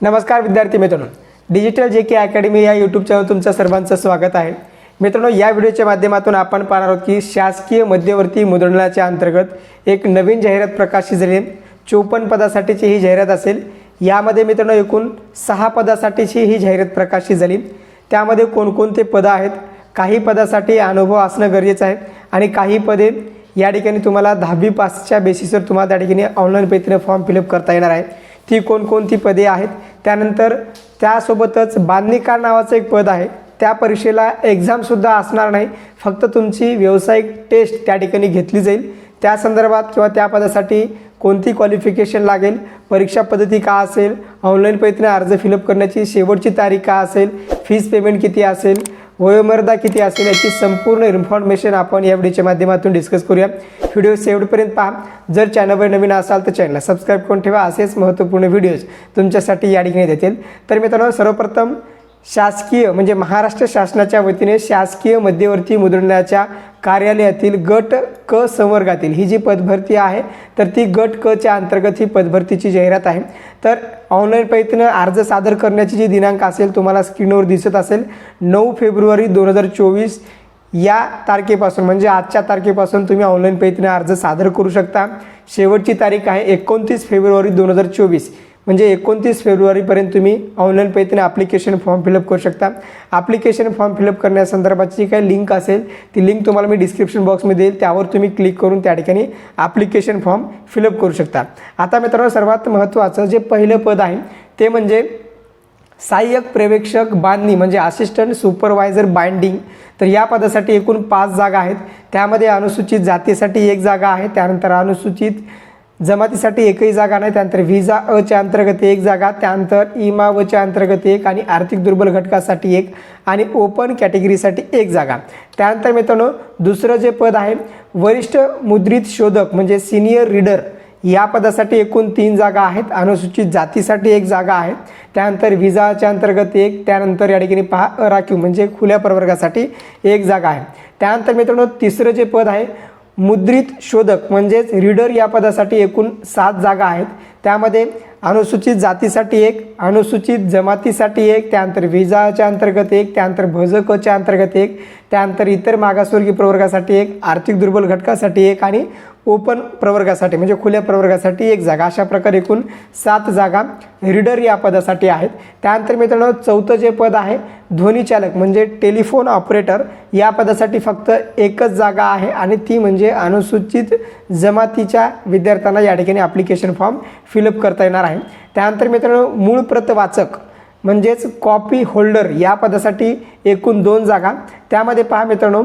नमस्कार विद्यार्थी मित्रांनो. डिजिटल जे के अकॅडमी या यूट्यूब चॅनल तुमचं सर्वांचं स्वागत आहे. मित्रांनो या व्हिडिओच्या माध्यमातून आपण पाहणार आहोत की शासकीय मध्यवर्ती मुद्रणाच्या अंतर्गत एक नवीन जाहिरात प्रकाशित झाली. चोपन्न पदासाठीची ही जाहिरात असेल. यामध्ये मित्रांनो एकूण सहा पदासाठीची ही जाहिरात प्रकाशित झाली. त्यामध्ये कोणकोणते पदं आहेत? काही पदासाठी अनुभव असणं गरजेचं आहे आणि काही पदे या ठिकाणी तुम्हाला दहावी पासच्या बेसिसवर तुम्हाला त्या ठिकाणी ऑनलाईन पद्धतीने फॉर्म फिलअप करता येणार आहे. ती कोणकोणती पदे आहेत? त्यानंतर त्यासोबतच बांधणीकार नावाचं एक पद आहे. त्या परीक्षेला एक्झामसुद्धा असणार नाही. फक्त तुमची व्यावसायिक टेस्ट त्या ठिकाणी घेतली जाईल. त्या संदर्भात किंवा त्या पदासाठी कोणती क्वालिफिकेशन लागेल? परीक्षा पद्धती का असेल? ऑनलाईन पद्धतीने अर्ज फिलअप करण्याची शेवटची तारीख का असेल? फीस पेमेंट किती असेल? वयोमर्यादा किती असेल याची संपूर्ण इन्फॉर्मेशन आपण या व्हिडिओच्या माध्यमातून डिस्कस करूया. व्हिडिओ शेवटपर्यंत पहा. जर चॅनलवर नवीन असाल तर चॅनलला सबस्क्राईब करून ठेवा. असेच महत्त्वपूर्ण व्हिडिओज तुमच्यासाठी या ठिकाणी देतील. तर मित्रांनो सर्वप्रथम शासकीय म्हणजे महाराष्ट्र शासनाच्या वतीने शासकीय मध्यवर्ती मुद्रणाच्या कार्यालयातील गट क संवर्गातील ही जी पदभरती आहे तर ती गट क च्या अंतर्गत ही पदभरतीची जाहिरात आहे. तर ऑनलाईन पद्धतीनं अर्ज सादर करण्याची जी दिनांक असेल तुम्हाला स्क्रीनवर दिसत असेल नऊ फेब्रुवारी दोन हजार चोवीस या तारखेपासून म्हणजे आजच्या तारखेपासून तुम्ही ऑनलाईन पद्धतीने अर्ज सादर करू शकता. शेवटची तारीख आहे एकोणतीस फेब्रुवारी दोन हजार चोवीस. म्हणजे एकोणतीस फेब्रुवारीपर्यंत तुम्ही ऑनलाईन पद्धतीने ॲप्लिकेशन फॉर्म फिलअप करू शकता. ॲप्लिकेशन फॉर्म फिलअप करण्यासंदर्भाची जी काही लिंक असेल ती लिंक तुम्हाला मी डिस्क्रिप्शन बॉक्समध्ये देईल. त्यावर तुम्ही क्लिक करून त्या ठिकाणी ॲप्लिकेशन फॉर्म फिलअप करू शकता. आता मित्रांनो सर्वात महत्त्वाचं जे पहिलं पद आहे ते म्हणजे सहाय्यक प्रेवेक्षक बांधणी म्हणजे असिस्टंट सुपरवायझर बाइंडिंग तर या पदासाठी एकूण पाच जागा आहेत. त्यामध्ये अनुसूचित जातीसाठी एक जागा आहे. त्यानंतर अनुसूचित जमातीसाठी एकही जागा नाही त्यानंतर व्हिजा अच्या अंतर्गत एक जागा त्यानंतर इमा वच्या अंतर्गत एक आणि आर्थिक दुर्बल घटकासाठी एक आणि ओपन कॅटेगरीसाठी एक जागा. त्यानंतर मित्रांनो दुसरं जे पद आहे वरिष्ठ मुद्रित शोधक म्हणजे सिनियर रीडर या पदासाठी एकूण तीन जागा आहेत. अनुसूचित जातीसाठी एक जागा आहे. त्यानंतर विजाच्या अंतर्गत एक त्यानंतर या ठिकाणी पहा अराखीव म्हणजे खुल्या प्रवर्गासाठी एक जागा आहे. त्यानंतर मित्रांनो तिसरं जे पद आहे मुद्रित शोधक म्हणजेच रीडर या पदासाठी एकूण सात जागा आहेत. त्यामध्ये अनुसूचित जातीसाठी एक अनुसूचित जमातीसाठी एक त्यानंतर विजाच्या अंतर्गत एक त्यानंतर भजकच्या अंतर्गत एक त्यानंतर इतर मागासवर्गीय प्रवर्गासाठी एक आर्थिक दुर्बल घटकासाठी एक आणि ओपन प्रवर्गासाठी म्हणजे खुल्या प्रवर्गासाठी एक जागा. अशा प्रकारे एकूण सात जागा रीडर या पदासाठी आहेत. त्यानंतर मित्रांनो चौथं जे पद आहे ध्वनीचालक म्हणजे टेलिफोन ऑपरेटर या पदासाठी फक्त एकच जागा आहे आणि ती म्हणजे अनुसूचित जमातीच्या विद्यार्थ्यांना या ठिकाणी ॲप्लिकेशन फॉर्म फिलअप करता येणार आहे. त्यानंतर मित्रांनो मूळ प्रतवाचक म्हणजेच कॉपी होल्डर या पदासाठी एकूण दोन जागा. त्यामध्ये पहा मित्रांनो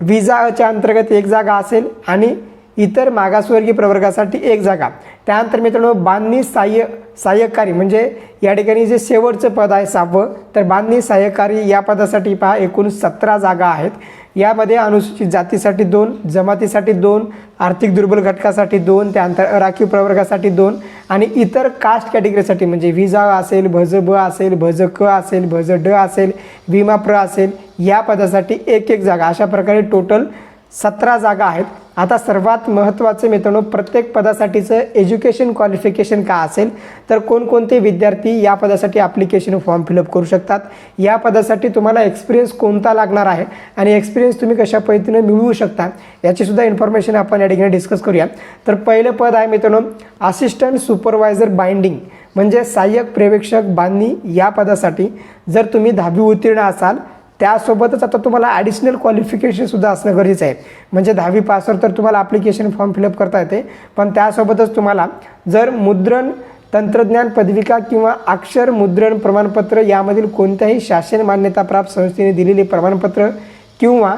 विजाच्या अंतर्गत एक जागा असेल आणि इतर मागासवर्गीय प्रवर्गासाठी एक जागा. त्यानंतर मित्रांनो बांधणी सहाय्य सहाय्यकारी म्हणजे या ठिकाणी जे शेवटचं पद आहे सहावं तर बांधणी सहाय्यकारी या पदासाठी पहा एकूण सतरा जागा आहेत. यामध्ये अनुसूचित जातीसाठी दोन जमातीसाठी दोन आर्थिक दुर्बल घटकासाठी दोन त्यानंतर राखीव प्रवर्गासाठी दोन आणि इतर कास्ट कॅटेगरीसाठी म्हणजे विजा असेल भज ब असेल भज क असेल भज ड असेल विमा प्र असेल या पदासाठी एक एक जागा. अशा प्रकारे टोटल सतरा जागा आहेत. आता सर्वात महत्त्वाचं मित्रांनो प्रत्येक पदासाठीचं एज्युकेशन क्वालिफिकेशन का असेल तर कोणकोणते विद्यार्थी या पदासाठी ॲप्लिकेशन फॉर्म फिलअप करू शकतात? या पदासाठी तुम्हाला एक्सपिरियन्स कोणता लागणार आहे आणि एक्सपिरियन्स तुम्ही कशा पद्धतीने मिळवू शकता याचीसुद्धा इन्फॉर्मेशन आपण या ठिकाणी डिस्कस करूया. तर पहिलं पद आहे मित्रांनो असिस्टंट सुपरवायझर बाइंडिंग म्हणजे सहाय्यक प्रेक्षक बांधणी या पदासाठी जर तुम्ही दहावी उत्तीर्ण असाल त्यासोबतच आता तुम्हाला ॲडिशनल क्वालिफिकेशनसुद्धा असणं गरजेचं आहे. म्हणजे दहावी पासवर तर तुम्हाला ॲप्लिकेशन फॉर्म फिलअप करता येते. पण त्यासोबतच तुम्हाला जर मुद्रण तंत्रज्ञान पदविका किंवा अक्षर मुद्रण प्रमाणपत्र यामधील कोणत्याही शासन मान्यताप्राप्त संस्थेने दिलेले प्रमाणपत्र किंवा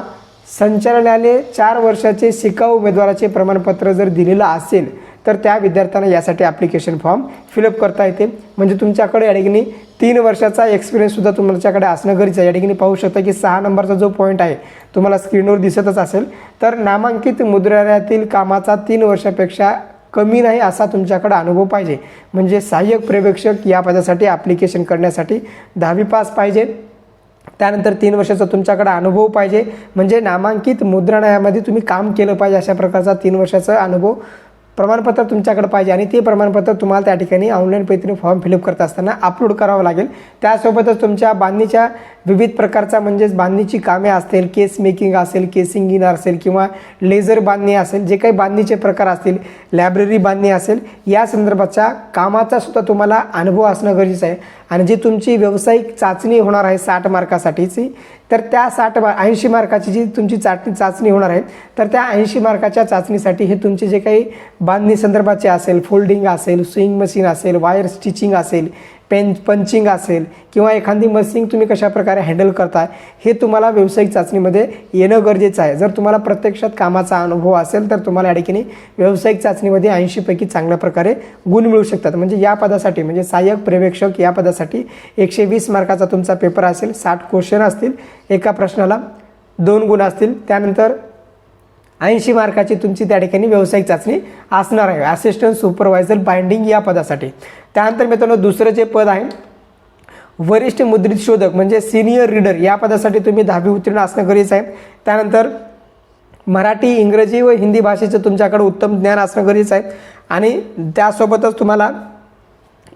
संचालनालय चार वर्षाचे शिकाऊ उमेदवाराचे प्रमाणपत्र जर दिलेलं असेल तर त्या विद्यार्थ्यांना यासाठी ॲप्लिकेशन फॉर्म फिलअप करता येते. म्हणजे तुमच्याकडे या ठिकाणी तीन वर्षाचा एक्सपिरियन्ससुद्धा तुमच्याकडे असणं गरजेचं आहे. या ठिकाणी पाहू शकता की सहा नंबरचा जो पॉईंट आहे तुम्हाला स्क्रीनवर दिसतच असेल. तर नामांकित मुद्रालयातील कामाचा तीन वर्षापेक्षा कमी नाही असा तुमच्याकडे अनुभव पाहिजे. म्हणजे सहाय्यक पर्यवेक्षक या पदासाठी ॲप्लिकेशन करण्यासाठी दहावी पास पाहिजे. त्यानंतर तीन वर्षाचा तुमच्याकडे अनुभव पाहिजे. म्हणजे नामांकित मुद्रणालयामध्ये तुम्ही काम केलं पाहिजे अशा प्रकारचा तीन वर्षाचा अनुभव. प्रमाणपत्र तुमच्याकडे पाहिजे आणि ते प्रमाणपत्र तुम्हाला त्या ठिकाणी ऑनलाईन पद्धतीने फॉर्म फिलअप करत असताना अपलोड करावं लागेल. त्यासोबतच तुमच्या बांधणीच्या विविध प्रकारचा म्हणजेच बांधणीची कामे असतील केस मेकिंग असेल केसिंग असेल किंवा लेझर बांधणी असेल जे काही बांधणीचे प्रकार असतील लायब्ररी बांधणी असेल या संदर्भाच्या कामाचा सुद्धा तुम्हाला अनुभव असणं गरजेचं आहे. आणि जी तुमची व्यावसायिक चाचणी होणार आहे साठ मार्कासाठीची तर त्या साठ ऐंशी मार्काची जी तुमची चाचणी चाचणी होणार आहे तर त्या ऐंशी मार्काच्या चाचणीसाठी हे तुमचे जे काही बांधणी संदर्भाचे असेल फोल्डिंग असेल स्विंग मशीन असेल वायर स्टिचिंग असेल पेन पंचिंग असेल किंवा एखादी मशीन तुम्ही कशाप्रकारे हँडल करताय हे तुम्हाला व्यावसायिक चाचणीमध्ये येणं गरजेचं आहे. जर तुम्हाला प्रत्यक्षात कामाचा अनुभव असेल तर तुम्हाला या ठिकाणी व्यावसायिक चाचणीमध्ये ऐंशीपैकी चांगल्या प्रकारे गुण मिळू शकतात. म्हणजे या पदासाठी म्हणजे सहाय्यक पर्यवेक्षक या पदासाठी एकशे वीस मार्काचा तुमचा पेपर असेल साठ क्वेश्चन असतील एका प्रश्नाला दोन गुण असतील त्यानंतर ऐंशी मार्काची तुमची त्या ठिकाणी व्यावसायिक चाचणी असणार आहे. असिस्टंट सुपरवायझर बाइंडिंग या पदासाठी. त्यानंतर मित्रांनो दुसरं जे पद आहे वरिष्ठ मुद्रित शोधक म्हणजे सिनियर रीडर या पदासाठी तुम्ही दहावी उत्तीर्ण असणं गरजेचं आहे. त्यानंतर मराठी इंग्रजी व हिंदी भाषेचं तुमच्याकडे उत्तम ज्ञान असणं गरजेचं आहे. आणि त्यासोबतच तुम्हाला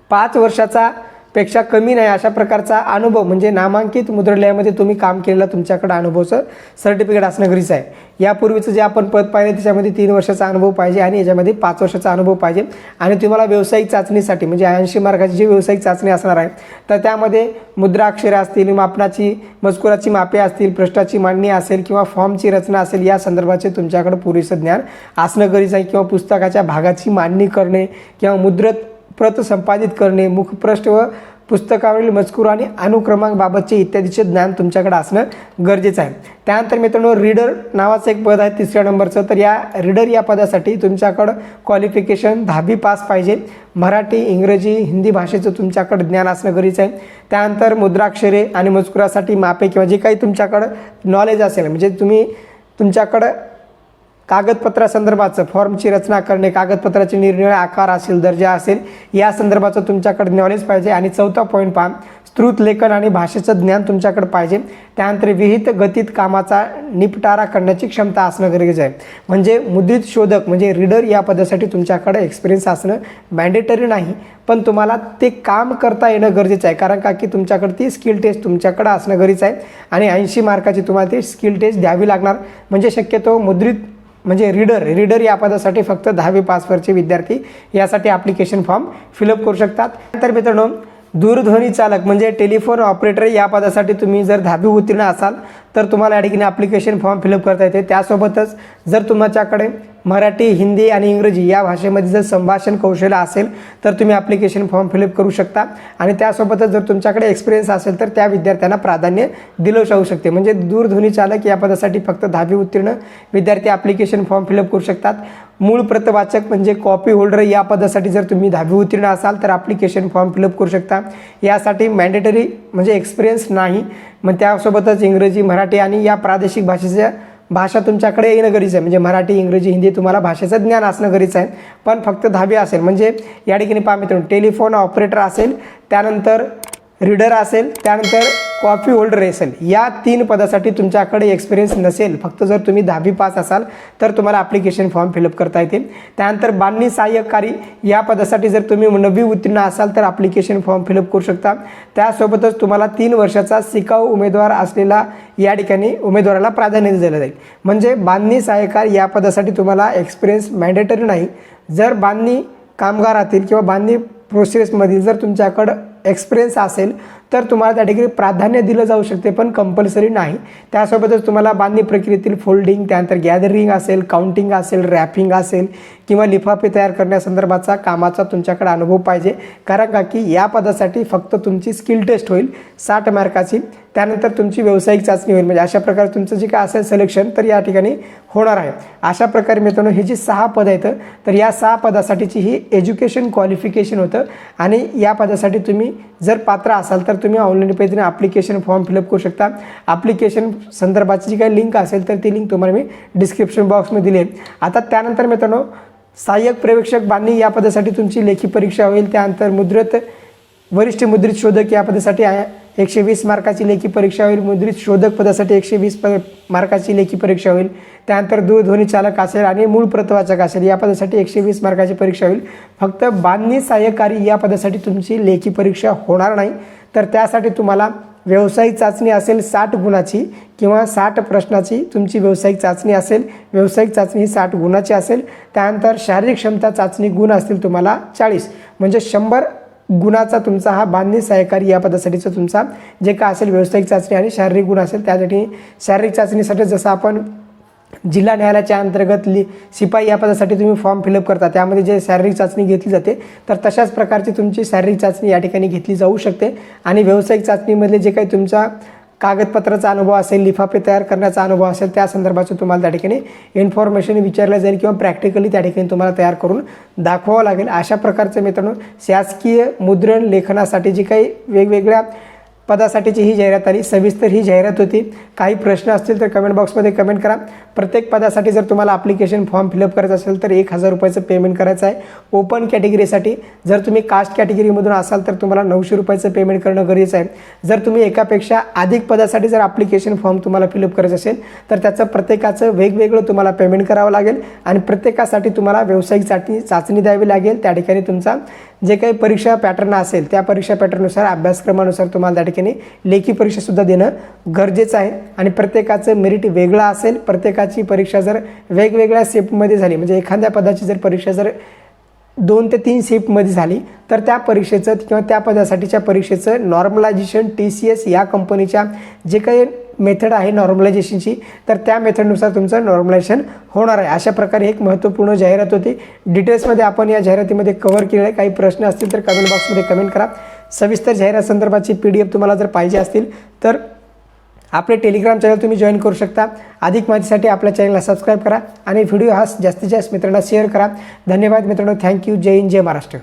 पाच वर्षाचा पेक्षा कमी नाही अशा प्रकारचा अनुभव म्हणजे नामांकित मुद्रालयामध्ये तुम्ही काम केलेला तुमच्याकडे अनुभवचं सर्टिफिकेट असणं गरजेचं आहे. यापूर्वीचं जे आपण पद पाहिलं त्याच्यामध्ये तीन वर्षाचा अनुभव पाहिजे आणि याच्यामध्ये पाच वर्षाचा अनुभव पाहिजे. आणि तुम्हाला व्यावसायिक चाचणीसाठी म्हणजे ऐंशी मार्काची जी व्यावसायिक चाचणी असणार आहे तर त्यामध्ये मुद्राक्षरे असतील मापनाची मजकुराची मापे असतील पृष्ठाची मांडणी असेल किंवा फॉर्मची रचना असेल या संदर्भाचे तुमच्याकडे पुरेसं ज्ञान असणं गरजेचं आहे. किंवा पुस्तकाच्या भागाची मांडणी करणे किंवा मुद्रत प्रत संपादित करणे मुखपृष्ठ व पुस्तकावरील मजकूर आणि अनुक्रमांकबाबतचे इत्यादीचे ज्ञान तुमच्याकडे असणं गरजेचं आहे. त्यानंतर मित्रांनो रीडर नावाचं एक पद आहे तिसऱ्या नंबरचं. तर या रीडर या पदासाठी तुमच्याकडं क्वालिफिकेशन दहावी पास पाहिजे. मराठी इंग्रजी हिंदी भाषेचं तुमच्याकडं ज्ञान असणं गरजेचं आहे. त्यानंतर मुद्राक्षरे आणि मजकुरासाठी मापे किंवा जे काही तुमच्याकडं नॉलेज असेल म्हणजे तुम्ही तुमच्याकडं कागदपत्रासंदर्भाचं फॉर्मची रचना करणे कागदपत्राचे निरनिराळे आकार असेल दर्जा असेल या संदर्भाचं तुमच्याकडे नॉलेज पाहिजे. आणि चौथा पॉईंट पहा स्तृत लेखन आणि भाषेचं ज्ञान तुमच्याकडे पाहिजे. त्यानंतर विहित गतीत कामाचा निपटारा करण्याची क्षमता असणं गरजेचं आहे. म्हणजे मुद्रित शोधक म्हणजे रीडर या पदासाठी तुमच्याकडे एक्सपिरियन्स असणं मॅन्डेटरी नाही. पण तुम्हाला ते काम करता येणं गरजेचं आहे. कारण का? की तुमच्याकडे ती स्किल टेस्ट तुमच्याकडे असणं गरजेचं आहे. आणि ऐंशी मार्काची तुम्हाला ती स्किल टेस्ट द्यावी लागणार. म्हणजे शक्यतो मुद्रित म्हणजे रीडर रीडर या पदासाठी फक्त दहावी पासवरचे विद्यार्थी यासाठी ॲप्लिकेशन फॉर्म फिलअप करू शकतात. तर मित्रांनो दूरध्वनी चालक म्हणजे टेलिफोन ऑपरेटर या पदासाठी तुम्ही जर दहावी उत्तीर्ण असाल तर तुम्हाला या ठिकाणी ॲप्लिकेशन फॉर्म फिलअप करता येते. त्यासोबतच जर तुमच्याकडे मराठी हिंदी आणि इंग्रजी या भाषेमध्ये जर संभाषण कौशल्य असेल तर तुम्ही ॲप्लिकेशन फॉर्म फिलअप करू शकता. आणि त्यासोबतच जर तुमच्याकडे एक्सपिरियन्स असेल तर त्या विद्यार्थ्यांना प्राधान्य दिलं जाऊ शकते. म्हणजे दूरध्वनी चालक या पदासाठी फक्त दहावी उत्तीर्ण विद्यार्थी ॲप्लिकेशन फॉर्म फिलअप करू शकतात. मूळ प्रतवाचक म्हणजे कॉपी होल्डर या पदासाठी जर तुम्ही दहावी उत्तीर्ण असाल तर ॲप्लिकेशन फॉर्म फिलअप करू शकता. यासाठी मॅन्डेटरी म्हणजे एक्सपिरियन्स नाही. मग त्यासोबतच इंग्रजी मराठी आणि या प्रादेशिक भाषेच्या भाषा तुमच्याकडे येणं गरजेचं आहे. म्हणजे मराठी इंग्रजी हिंदी तुम्हाला भाषेचं ज्ञान असणं गरजेचं आहे. पण फक्त दहावी असेल. म्हणजे या ठिकाणी पहा मित्रांनो टेलिफोन ऑपरेटर असेल त्यानंतर रीडर असेल त्यानंतर कॉफी होल्डर असेल या तीन पदासाठी तुमच्याकडे एक्सपिरियन्स नसेल फक्त जर तुम्ही दहावी पास असाल तर तुम्हाला ॲप्लिकेशन फॉर्म फिलअप करता येतील. त्यानंतर बांधणी सहाय्यकारी या पदासाठी जर तुम्ही नववी उत्तीर्ण असाल तर ॲप्लिकेशन फॉर्म फिलअप करू शकता. त्यासोबतच तुम्हाला तीन वर्षाचा शिकाऊ उमेदवार असलेला या ठिकाणी उमेदवाराला प्राधान्य दिलं जाईल. म्हणजे बांधणी सहाय्यकार या पदासाठी तुम्हाला एक्सपिरियन्स मॅन्डेटरी नाही. जर बांधणी कामगारातील किंवा बांधणी प्रोसेसमधील जर तुमच्याकडं एक्सपिरियन्स असेल तर तुम्हाला त्या ठिकाणी प्राधान्य दिलं जाऊ शकते पण कंपल्सरी नाही. त्यासोबतच तुम्हाला बांधणी प्रक्रियेतील फोल्डिंग त्यानंतर गॅदरिंग असेल काउंटिंग असेल रॅपिंग असेल किंवा लिफाफे तयार करण्यासंदर्भाचा कामाचा तुमच्याकडे अनुभव पाहिजे. कारण का की या पदासाठी फक्त तुमची स्किल टेस्ट होईल. साठ मार्काची त्यानंतर तुमची व्यावसायिक चाचणी होईल. म्हणजे अशा प्रकारे तुमचं जे काय असेल सिलेक्शन तर या ठिकाणी होणार आहे. अशा प्रकारे मित्रांनो हे जी सहा पद आहेत तर या सहा पदासाठीची ही एज्युकेशन क्वालिफिकेशन होतं. आणि या पदासाठी तुम्ही जर पात्र असाल तर तुम्ही ऑनलाईन पद्धतीने ॲप्लिकेशन फॉर्म फिलअप करू शकता. ॲप्लिकेशन संदर्भाची जी काही लिंक असेल तर ती लिंक तुम्हाला मी डिस्क्रिप्शन बॉक्समध्ये दिली आहे. आता त्यानंतर मित्रांनो सहाय्यक प्रवेक्षक बांधणी या पदासाठी तुमची लेखी परीक्षा होईल. त्यानंतर मुद्रित वरिष्ठ मुद्रित शोधक या पदासाठी एकशे वीस मार्काची लेखी परीक्षा होईल. मुद्रित शोधक पदासाठी एकशे वीस प मार्काची लेखी परीक्षा होईल. त्यानंतर दूरध्वनी चालक असेल आणि मूळ प्रतवाचक असेल. या पदासाठी एकशे वीस मार्काची परीक्षा होईल. फक्त बांधणी सहाय्यकारी या पदासाठी तुमची लेखी परीक्षा होणार नाही. तर त्यासाठी तुम्हाला व्यावसायिक चाचणी असेल साठ गुणाची किंवा साठ प्रश्नाची तुमची व्यावसायिक चाचणी असेल. व्यावसायिक चाचणी ही साठ गुणाची असेल. त्यानंतर शारीरिक क्षमता चाचणी गुण असतील तुम्हाला चाळीस. म्हणजे शंभर गुणाचा तुमचा हा बांधणी सहकारी या पदासाठीचा तुमचा जे काय असेल व्यावसायिक चाचणी आणि शारीरिक गुण असेल त्यासाठी शारीरिक चाचणीसाठी जसं आपण जिल्हा न्यायालयाच्या अंतर्गत लि शिपाई या पदासाठी तुम्ही फॉर्म फिलअप करता त्यामध्ये जे शारीरिक चाचणी घेतली जाते तर तशाच प्रकारची तुमची शारीरिक चाचणी या ठिकाणी घेतली जाऊ शकते. आणि व्यावसायिक चाचणीमधले जे काही तुमचा कागदपत्राचा अनुभव असेल लिफाफे तयार करण्याचा अनुभव असेल त्या संदर्भाचं तुम्हाला त्या ठिकाणी इन्फॉर्मेशन विचारलं जाईल किंवा प्रॅक्टिकली त्या ठिकाणी तुम्हाला तयार करून दाखवावं लागेल. अशा प्रकारचे मित्रांनो शासकीय मुद्रण लेखनासाठी जी काही वेगवेगळ्या पदासाठीची ही जाहिरात आली. सविस्तर ही जाहिरात होती. काही प्रश्न असतील तर कमेंट बॉक्समध्ये कमेंट करा. प्रत्येक पदासाठी जर तुम्हाला ॲप्लिकेशन फॉर्म फिलअप करायचं असेल तर एक हजार रुपयाचं पेमेंट करायचं आहे. ओपन कॅटेगरीसाठी जर तुम्ही कास्ट कॅटेगरीमधून असाल तर तुम्हाला नऊशे रुपयाचं पेमेंट करणं गरजेचं आहे. जर तुम्ही एकापेक्षा अधिक पदासाठी जर ॲप्लिकेशन फॉर्म तुम्हाला फिलअप करायचं असेल तर त्याचं प्रत्येकाचं वेगवेगळं तुम्हाला पेमेंट करावं लागेल आणि प्रत्येकासाठी तुम्हाला व्यावसायिक चाचणी चाचणी द्यावी लागेल. त्या ठिकाणी तुमचा जे काही परीक्षा पॅटर्न असेल त्या परीक्षा पॅटर्ननुसार अभ्यासक्रमानुसार तुम्हाला त्या ठिकाणी लेखी परीक्षासुद्धा देणं गरजेचं आहे. आणि प्रत्येकाचं मेरिट वेगळं असेल प्रत्येकाची परीक्षा जर वेगवेगळ्या सेपमध्ये झाली म्हणजे एखाद्या पदाची जर परीक्षा जर दोन ते तीन शिफ्टमध्ये झाली तर त्या परीक्षेचं किंवा त्या पदासाठीच्या परीक्षेचं नॉर्मलायझेशन टी सी एस या कंपनीच्या जे काही मेथड आहे नॉर्मलायझेशनची तर त्या मेथडनुसार तुमचं नॉर्मलायझेशन होणार आहे. अशा प्रकारे एक महत्त्वपूर्ण जाहिरात होती. डिटेल्समध्ये आपण या जाहिरातीमध्ये कव्हर केलेले आहे काही प्रश्न असतील तर कमेंट बॉक्समध्ये कमेंट करा. सविस्तर जाहिरात संदर्भाची पी डी एफ तुम्हाला जर पाहिजे असतील तर आपले टेलिग्राम चॅनल तुम्ही जॉईन करू शकता. अधिक माहितीसाठी आपल्या चॅनलला सबस्क्राईब करा आणि व्हिडिओ हा जास्तीत जास्त मित्रांना शेअर करा. धन्यवाद मित्रांनो. थँक्यू जय हिंद जय महाराष्ट्र.